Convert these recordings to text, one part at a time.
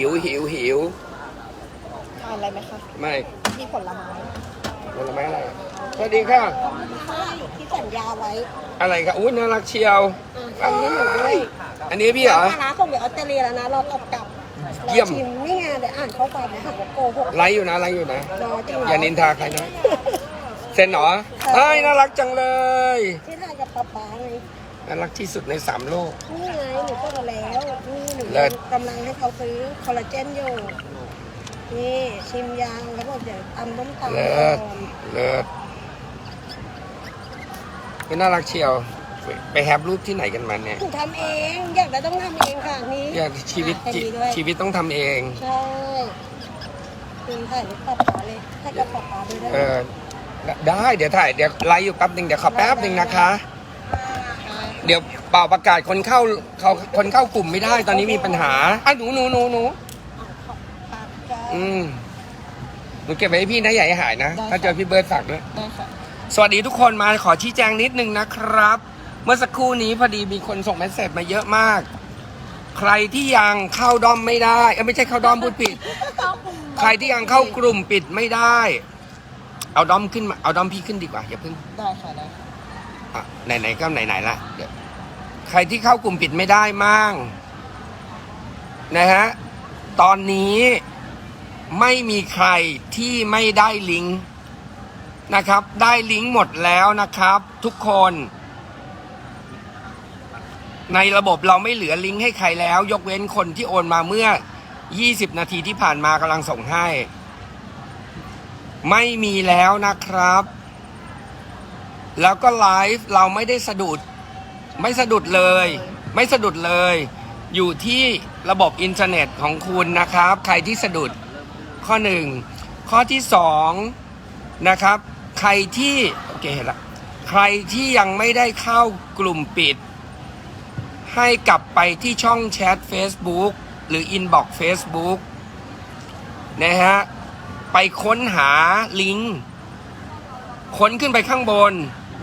หิวหิวหิวทานอะไรไหมคะ ไม่มีผลไม้ผลไม้อะไรสวัสดีค่ะที่สัญญาไว้ อะไรคะอุ้ยน่ารักเชียวอันนี้หนูด้วยอันนี้พี่เหรอปลาร้าส่งไปออสเตรเลียแล้วนะรอตอบกลับเยี่ยมรอชิมนี่ไงเดี๋ยวอ่านข้อความนะหากว่าโกหกไลฟ์อยู่นะไลฟ์อยู่นะรอจริงอย่านินทาใครนะเซ็นเหรอเอ้ยน่ารักจังเลยที่ถ่ายกับป๊าป๊าไงน่ารักที่สุดในสามโลกนี่ไงหนูก็มาแล้วนี่ หนูเลิศกำลังให้เขาซื้อคอลลาเจนอยู่นี่ชิมยางแล้วบอกเดี๋ยวตำต้มตำเลิก่อศนเลิศเป็นน่ารักเชียว ไปแฮปรูปที่ไหนกันมาเนี่ยหนูทำเองอยากได้ต้องทำเองค่ะนี่อยากชีวิตอะชีให้ดีด้วยชีวิตต้องทำเองใช่คือถ่ายรูปป๊าป๊าเลยให้กับป๊าป๊าด้วยได้ไหเอมอได้เดี๋ยวถ่ายเดี๋ยวไลฟ์อยู่แป๊บหนึ่งเดี๋ยวขอแป๊บหนึ่งนะคะ เดี๋ยว เป่าประกาศคนเข้าเขาคนเข้ากลุ่มไม่ได้ ตอนนี้มีปัญหาอะหนูหนูหนูหนูปากจ้าอืมหนูเก็บไว้ให้พี่นะอย่าให้หายนะได้ค่ะถ้าเจอพี่เบิร์ดฝากด้วยได้ค่ะ สวัสดีทุกคนมาขอชี้แจงนิดนึงนะครับ เมื่อสักครู่นี้พอดีมีคนส่งเมสเซจมาเยอะมาก ใครที่ยังเข้าดอมไม่ได้เอ้ยไม่ใช่เข้าดอมพูดผิด ใครที่ยังเข้ากลุ่มปิดไม่ได้ เอาดอมขึ้นมาเอาดอมพี่ขึ้นดีกว่าอย่าเพิ่งได้ค่ะได้ค่ะอะไหนๆก็ไหนๆละเดี๋ยว ใครที่เข้ากลุ่มปิดไม่ได้มั่งนะฮะ ตอนนี้ไม่มีใครที่ไม่ได้ลิงก์นะครับ ได้ลิงก์หมดแล้วนะครับ ทุกคน ในระบบเราไม่เหลือลิงก์ให้ใครแล้ว ยกเว้นคนที่โอนมาเมื่อ 20 นาทีที่ผ่านมากำลังส่งให้ ไม่มีแล้วนะครับ แล้วก็ไลฟ์เราไม่ได้สะดุด ไม่สะดุดเลย ไม่สะดุดเลย อยู่ที่ระบบอินเทอร์เน็ตของคุณนะครับ ใครที่สะดุดข้อหนึ่งข้อที่สองนะครับ ใครที่โอเคเห็นละใครที่ยังไม่ได้เข้ากลุ่มปิด ให้กลับไปที่ช่องแชท Facebook หรือ Inbox Facebook นะฮะไปค้นหาลิงก์ค้นขึ้นไปข้างบน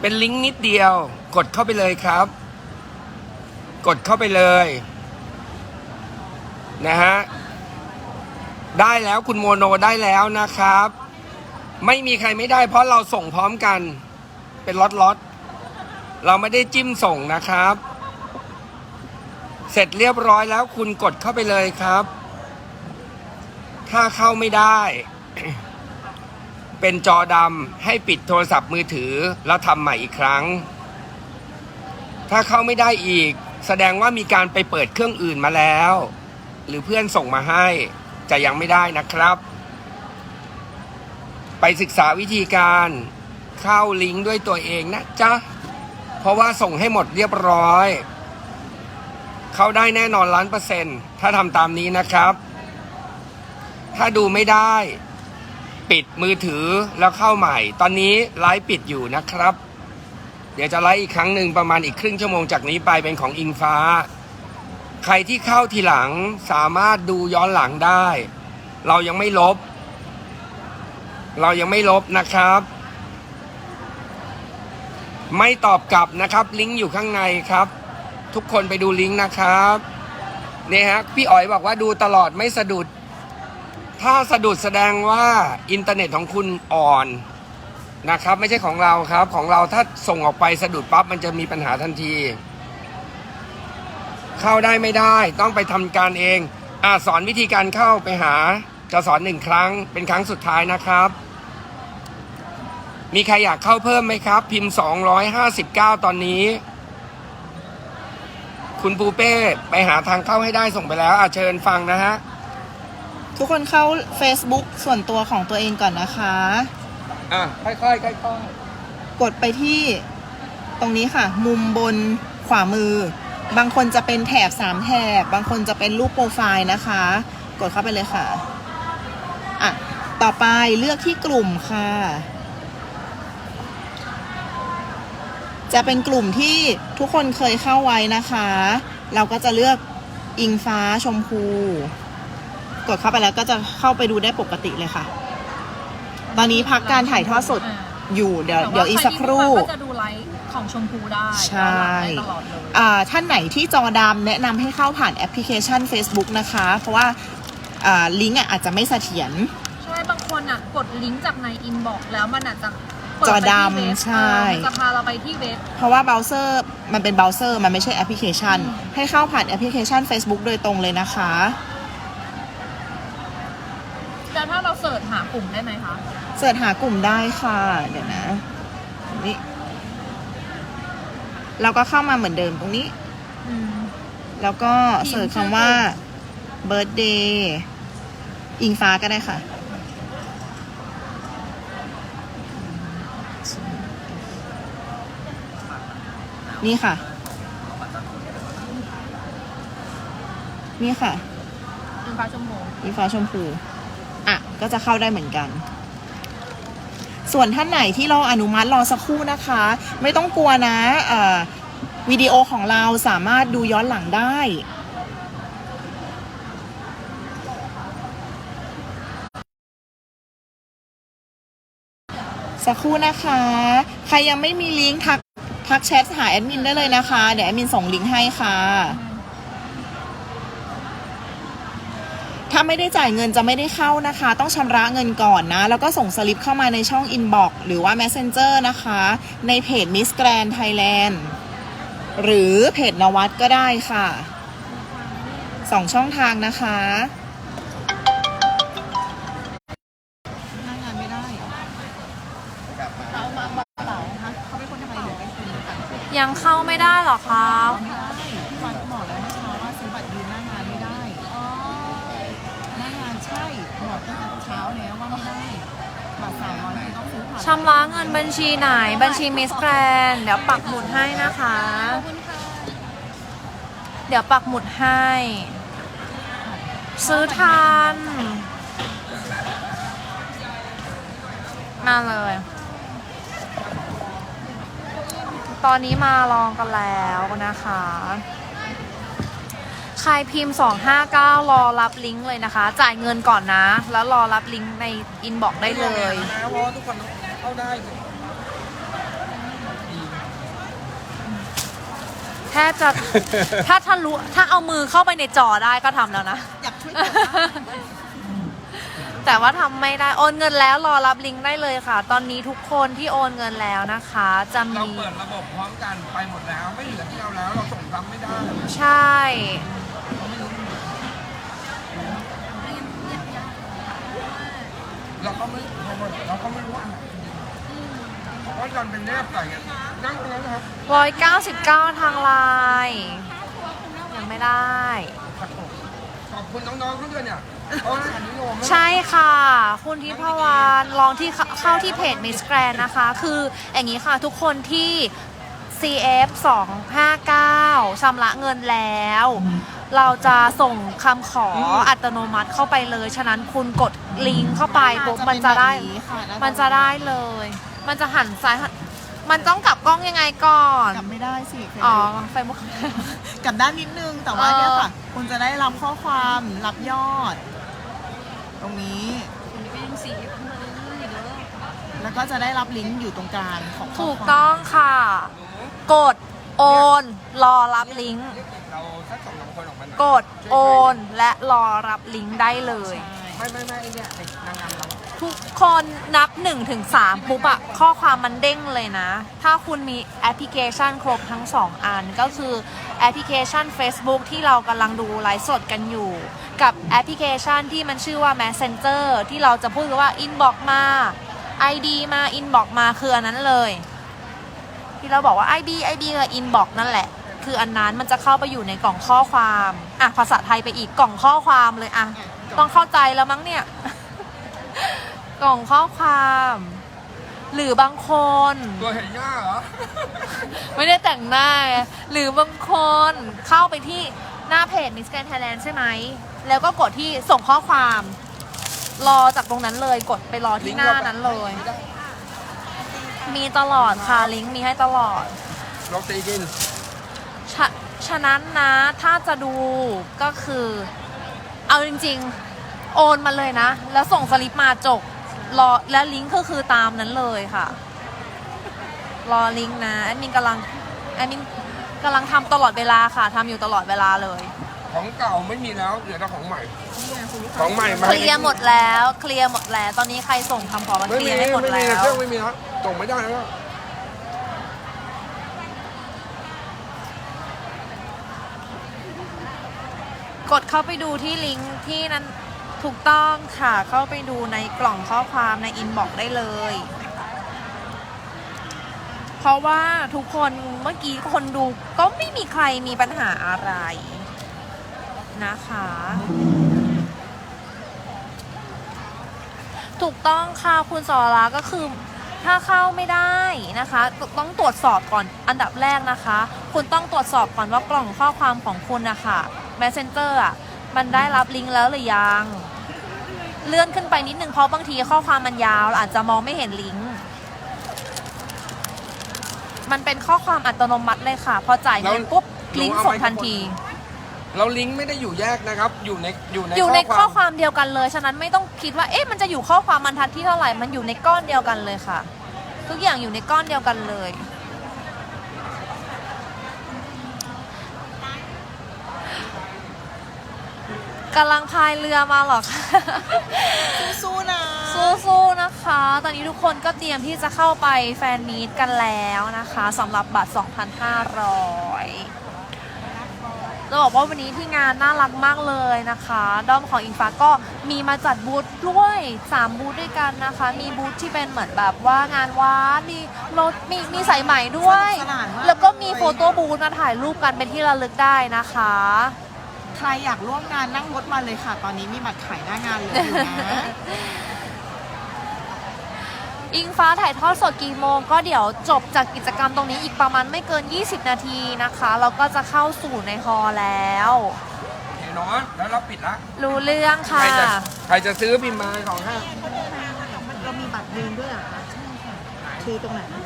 เป็นลิงก์นิดเดียว กดเข้าไปเลยครับ กดเข้าไปเลย นะฮะ ได้แล้วคุณโมโนได้แล้วนะครับ ไม่มีใครไม่ได้ เพราะเราส่งพร้อมกัน เป็นล็อตล็อตๆเราไม่ได้จิ้มส่งนะครับ เสร็จเรียบร้อยแล้วคุณกดเข้าไปเลยครับ ถ้าเข้าไม่ได้ เป็นจอดำให้ปิดโทรศัพท์มือถือแล้วทำใหม่อีกครั้ง ถ้าเข้าไม่ได้อีก แสดงว่ามีการไปเปิดเครื่องอื่นมาแล้ว หรือเพื่อนส่งมาให้จะยังไม่ได้นะครับ ไปศึกษาวิธีการเข้าลิงก์ด้วยตัวเองนะจ๊ะ เพราะว่าส่งให้หมดเรียบร้อย เข้าได้แน่นอนล้านเปอร์เซ็นต์ถ้าทำตามนี้นะครับ ถ้าดูไม่ได้ ปิดมือถือแล้วเข้าใหม่ ตอนนี้ไลฟ์ปิดอยู่นะครับ เดี๋ยวจะไลฟ์อีกครั้งหนึ่งประมาณอีกครึ่งชั่วโมงจากนี้ไปเป็นของอิงฟ้า ใครที่เข้าทีหลังสามารถดูย้อนหลังได้ เรายังไม่ลบ เรายังไม่ลบนะครับ ไม่ตอบกลับนะครับ ลิงก์อยู่ข้างในครับ ทุกคนไปดูลิงก์นะครับเนี่ยฮะพี่อ๋อยบอกว่าดูตลอดไม่สะดุด ถ้าสะดุดแสดงว่าอินเทอร์เน็ตของคุณอ่อน นะครับ ไม่ใช่ของเราครับ ของเราถ้าส่งออกไปสะดุดปั๊บมันจะมีปัญหาทันที เข้าได้ไม่ได้ต้องไปทำการเองอ่าสอนวิธีการเข้าไปหา จะสอนหนึ่งครั้ง เป็นครั้งสุดท้ายนะครับ มีใครอยากเข้าเพิ่มไหมครับ พิมพ์ 259 ตอนนี้ คุณปูเป้ไปหาทางเข้าให้ได้ส่งไปแล้วอาเชิญฟังนะฮะทุกคนเข้า Facebook ส่วนตัวของตัวเองก่อนนะคะ อะค่อยๆค่อยๆกดไปที่ตรงนี้ค่ะ มุมบนขวามือ บางคนจะเป็นแถบ3แถบ บางคนจะเป็นรูปโปรไฟล์นะคะ กดเข้าไปเลยค่ะอะต่อไปเลือกที่กลุ่มค่ะ จะเป็นกลุ่มที่ทุกคนเคยเข้าไว้นะคะ เราก็จะเลือกอิงฟ้าชมพู กดเข้าไปแล้วก็จะเข้าไปดูได้ปกติเลยค่ะ ตอนนี้พักการถ่ายทอดสดอยู่เดี๋ยวแต่เดี๋ยวอีกสักครู่ ใที่ดูไปก็จะดูไลฟ์ของชมพูได้ใช่ได้ตลอดเลย อ่าท่านไหนที่จอดำแนะนำให้เข้าผ่านแอปพลิเคชัน Facebook นะคะ เพราะว่าอ่าลิงก์อะอาจจะไม่เสถียร ใช่ บางคนอะ กดลิงก์จากในอินบ็อกซ์แล้วมันอาจจะเปิจอไปที่ดำเว็บใช่ เออมันจะพาเราไปที่เว็บ เพราะว่าเบราว์เซอร์มันเป็นเบราว์เซอร์มันไม่ใช่แอปพลิเคชัน ให้เข้าผ่านแอปพลิเคชัน Facebook โดยตรงเลยนะคะ แต่ถ้าเราเสิร์ชหากลุ่มได้ไหมคะ เสิร์ชหากลุ่มได้ค่ะ เดี๋ยวนะนี่เราก็เข้ามาเหมือนเดิมตรงนี้ อืม แล้วก็เสิร์ชคำว่า birthday อิงฟ้าก็ได้ค่ะ นี่ค่ะ นี่ค่ะอินฟ้าชมพู อิงฟ้าชมพูอะ ก็จะเข้าได้เหมือนกัน ส่วนท่านไหนที่รออนุมัติรอสักครู่นะคะ ไม่ต้องกลัวนะวิดีโอของเราสามารถดูย้อนหลังได้สักครู่นะคะ ใครยังไม่มีลิงก์ทักทักแชทหาแอดมินได้เลยนะคะ เดี๋ยวแอดมินส่งลิงก์ให้ค่ะ ถ้าไม่ได้จ่ายเงินจะไม่ได้เข้านะคะ ต้องชำระเงินก่อนนะ แล้วก็ส่งสลิปเข้ามาในช่อง Inbox หรือว่า Messenger นะคะ ในเพจ Miss Grand Thailand หรือเพจนวัดก็ได้ค่ะสองช่องทางนะคะหน้างานไม่ได้เขามาเปล่าคะเขาเป็นคนไทยหรือเป็นคนต่างชาติยังเข้าไม่ได้หรอคะ ชำระเงินบัญชีไหนบัญชีมิสแกรนเดี๋ยวปักหมุดให้นะคะ เดี๋ยวปักหมุดให้ ซื้อทันมาเลย ตอนนี้มาลองกันแล้วนะคะ ครพิมพ์ 259 รอรับลิงก์เลยนะคะ จ่ายเงินก่อนนะ แล้วรอรับลิงก์ในอินบ็อกซ์ได้เลยเพราะว่าทุกคนเข้าได้แทบจะ ถ้าทะลุถ้าเอามือเข้าไปในจอได้ก็ทำแล้วนะ อยากช่วยกดแต่ว่าทำไม่ได้โอนเงินแล้วรอรับลิงก์ได้เลยค่ะ ตอนนี้ทุกคนที่โอนเงินแล้วนะคะ จะเรามี เปิดระบบพร้อมกันไปหมดแล้ว ไม่เหลือที่เราแล้วเราส่งซ้ำไม่ได้ ใช่ เราก็ไม่เราก็ไม่รู้ว่าอันไหนเพราะกันเป็นแนบใส่กันนั่งตรงนั้นนะครับร้อยเก้าสิบเก้าทางไลน์ยังไม่ได้ ขอบคุณน้องๆทุกด้วยเนี่ยเขาให้ความนิยมมากใช่ค่ะ คุณทิพวานลองที่เข้าเข้าที่เพจ Miss Grand นะคะ คืออย่างนี้ค่ะทุกคนที่ CF 259ชำระเงินแล้ว เราจะส่งคำขออัตโนมัติเข้าไปเลย ฉะนั้นคุณกดลิงก์เข้าไปปุ๊บมันจะได้มันจะได้เลย มันจะหันซ้ายหันมันต้องกลับกล้องยังไงก่อน กลับไม่ได้สิอ๋อไฟมุก กลับด้านนิดนึง แต่ว่าเออ เนี่ยค่ะ คุณจะได้รับข้อความรับยอด ตรงนี้แล้วก็จะได้รับลิงก์อยู่ตรงกลางของข้อถูกความต้องค่ะ กดโอน รอรับลิงก์เรา สักสองสามคนออกมาหน่อยกดโอนและรอรับลิงก์ได้เลย ไม่ไม่ไม่ไอเนี่ยไอ้นางงามเราทุกคนนับ1ถึง3ปุ๊บอะข้อความมันเด้งเลยนะ ถ้าคุณมีแอปพลิเคชันครบทั้ง 2 อัน ก็คือแอปพลิเคชัน Facebook ที่เรากำลังดูไลฟ์สดกันอยู่ กับแอปพลิเคชันที่มันชื่อว่า Messenger ที่เราจะพูดกันว่า Inbox มา ID มา Inbox มาคืออันนั้นเลย ที่เราบอกว่า ID ID กับ Inbox นั่นแหละ คืออันนั้นมันจะเข้าไปอยู่ในกล่องข้อความอะภาษาไทยไปอีกกล่องข้อความเลยอะต้องเข้าใจแล้วมั้งเนี่ย กล่องข้อความ หรือบางคนตัวเห็นย่าเหรอไม่ได้แต่งหน้าไงหรือบางคนเข้าไปที่หน้าเพจ Miss Grand Thailand ใช่ไหม แล้วก็กดที่ส่งข้อความ รอจากตรงนั้นเลยกดไปรอที่หน้านั้นเลย มีตลอดค่ะลิงก์มีให้ตลอดเราตีกิน ฉะฉะนั้นนะถ้าจะดูก็คือ เอาจริง ๆ โอนมาเลยนะ แล้วส่งสลิปมาจบรอแล้วลิงก์ก็คือตามนั้นเลยค่ะ รอลิงก์นะแอดมินกำลังแอดมินกำลังทำตลอดเวลาค่ะทำอยู่ตลอดเวลาเลยของเก่าไม่มีแล้วเหลือแต่ของใหม่ ของใหม่มาเคลียร์หมดแล้ว เคลียร์หมดแล้ว ตอนนี้ใครส่งคำขอมาไม่เคลีมียร์ให้หมดไม่มีแล้เควรื่องไม่มีแล้วส่งไม่ได้แล้ว กดเข้าไปดูที่ลิงก์ที่นั้นถูกต้องค่ะ เข้าไปดูในกล่องข้อความในอินบ็อกได้เลย เพราะว่าทุกคนเมื่อกี้คนดูก็ไม่มีใครมีปัญหาอะไรนะคะ ถูกต้องค่ะคุณสอราก็คือถ้าเข้าไม่ได้นะคะ ต้องตรวจสอบก่อนอันดับแรกนะคะ คุณต้องตรวจสอบก่อนว่ากล่องข้อความของคุณนะคะ Messenger อะ มันได้รับลิงก์แล้วหรือยัง เลื่อนขึ้นไปนิดนึงเพราะบางทีข้อความมันยาวเราอาจจะมองไม่เห็นลิงก์ มันเป็นข้อความอัตโนมัติเลยค่ะ พอจ่ายเงินปุ๊บลิงก์ส่งทันที เราลิงก์ไม่ได้อยู่แยกนะครับ อยู่ในอยู่ในอยู่ในข้ข้ออความความเดียวกันเลย ฉะนั้นไม่ต้องคิดว่า เอ๊ะ มันจะอยู่ข้อความบรรทัดที่เท่าไหร่ มันอยู่ในก้อนเดียวกันเลยค่ะ ทุกอย่างอยู่ในก้อนเดียวกันเลย กำลังพายเรือมาเหรอคะสู้ๆนะ สู้ๆนะคะ ตอนนี้ทุกคนก็เตรียมที่จะเข้าไปแฟนมีตกันแล้วนะคะสำหรับบัตร 2,500 จะบอกว่าวันนี้ที่งานน่ารักมากเลยนะคะ ด้อมของอิงฟ้าก็มีมาจัดบูธด้วย 3 บูธด้วยกันนะคะ มีบูธที่เป็นเหมือนแบบว่างานวัดมีรถมีมีสายไหมด้วย สนุกสนานมาก แล้วก็มีโฟโต้บูธมาถ่ายรูปกันเป็นที่ระลึกได้นะคะ ใครอยากร่วมงานนั่งรถมาเลยค่ะ ตอนนี้มีบัตรขายหน้างานเหลืออยู่นะอิงฟ้าถ่ายทอดสดกี่โมง ก็เดี๋ยวจบจากกิจกรรมตรงนี้อีกประมาณไม่เกิน 20 นาทีนะคะเราก็จะเข้าสู่ในฮอลล์แล้วเห็นเนาะแล้วเราปิดละรู้เรื่องใครค่ะจะใครจะซื้อพิมพ์มาของห้าเรามีบัตรยืนด้วยเหรอคะคือตรงไหนนะ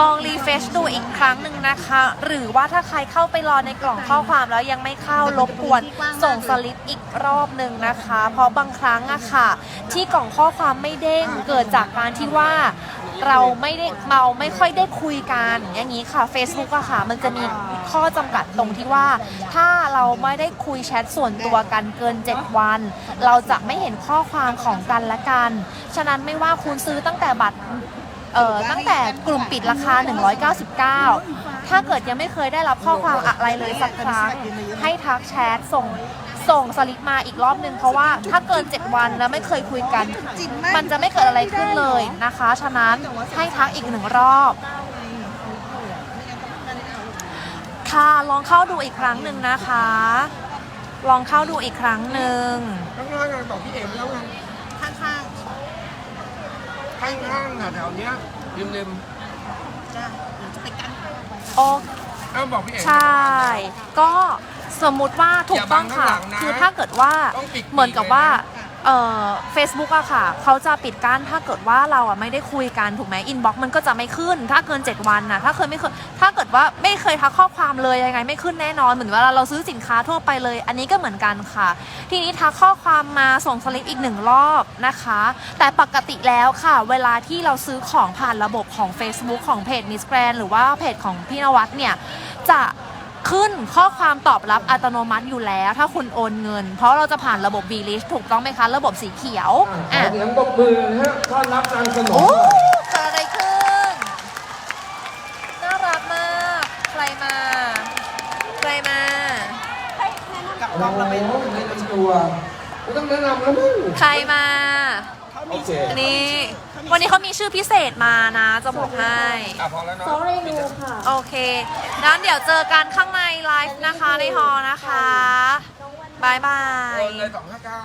ลองรีเฟชดูอีกครั้งหนึ่งนะคะ หรือว่าถ้าใครเข้าไปรอในกล่องข้อความแล้วยังไม่เข้ารบกวนส่งสลิปอีกรอบหนึ่งนะคะ เพราะบางครั้งอะค่ะ ที่กล่องข้อความไม่เด้งเกิดจากการที่ว่าเราไม่ได้เมาไม่ค่อยได้คุยกันอย่างนี้ค่ะ Facebook อะค่ะ มันจะมีข้อจำกัดตรงที่ว่า ถ้าเราไม่ได้คุยแชทส่วนตัวกันเกิน 7 วัน เราจะไม่เห็นข้อความของกันและกัน ฉะนั้นไม่ว่าคุณซื้อตั้งแต่บัตร เอ่อตั้งแต่กลุ่มปิดราคา 199 ถ้าเกิดยังไม่เคยได้รับข้อความอะไรเลยสักครั้ง ให้ทักแชทส่งส่งสลิปมาอีกรอบนึงเพราะว่าถ้าเกิน 7 วันแล้วไม่เคยคุยกัน มันจะไม่เกิดอะไรขึ้นเลยนะคะ ฉะนั้นให้ทักอีกหนึ่งรอบค่ะลองเข้าดูอีกครั้งหนึ่งนะคะ ลองเข้าดูอีกครั้งหนึ่งข้างล่างไงบอกพี่เอ็มแล้วไงางๆแถวๆเนี้ยริมๆจ้าเดี๋ยวจะไปกันโอๆเอ้าบอกพี่เอ็มใช่ ก็สมมุติว่าถูกต้องค่ะอย่าบังข้างหลังนะคือถ้าเกิดว่าต้องปิดเหมือนกับว่าเอ่อ Facebook อะค่ะ เขาจะปิดกั้นถ้าเกิดว่าเราอะไม่ได้คุยกันถูกไหมอินบ็อกมันก็จะไม่ขึ้น ถ้าเกิน 7 วันนะถ้าเคยไม่เคยถ้าเกิดว่าไม่เคยทักข้อความเลยยังไง ไม่ขึ้นแน่นอนเหมือนเวลาเราซื้อสินค้าทั่วไปเลย อันนี้ก็เหมือนกันค่ะ ทีนี้ทักข้อความมาส่งสลิปอีกหนึ่งรอบนะคะ แต่ปกติแล้วค่ะ เวลาที่เราซื้อของผ่านระบบของ Facebook ของเพจ Miss Grand หรือว่าเพจของพี่นวัดเนี่ยจะ ขึ้นข้อความตอบรับอัตโนมัติอยู่แล้ว ถ้าคุณโอนเงิน เพราะเราจะผ่านระบบ b l i s h ถูกต้องไหมคะ ระบบสีเขียวขออะเสียงปรบมือนะฮะต้อนรับนางสนโอ้มเกิดอะไรขึ้น น่ารักมาก ใครมา ใครมา กับโอ้กล้องโหเราไปแนะนำตัวไม่ต้องแนะนำแล้วมั้งใครมา โอเคนี่ วันนี้เขามีชื่อพิเศษมานะ จะบอกให้ อะพอแล้วเนาะโอเคงั้นเดี๋ยวเจอกันข้างในไลฟ์นะคะในฮอลล์นะคะบายบายโอนเลยสองห้าเก้า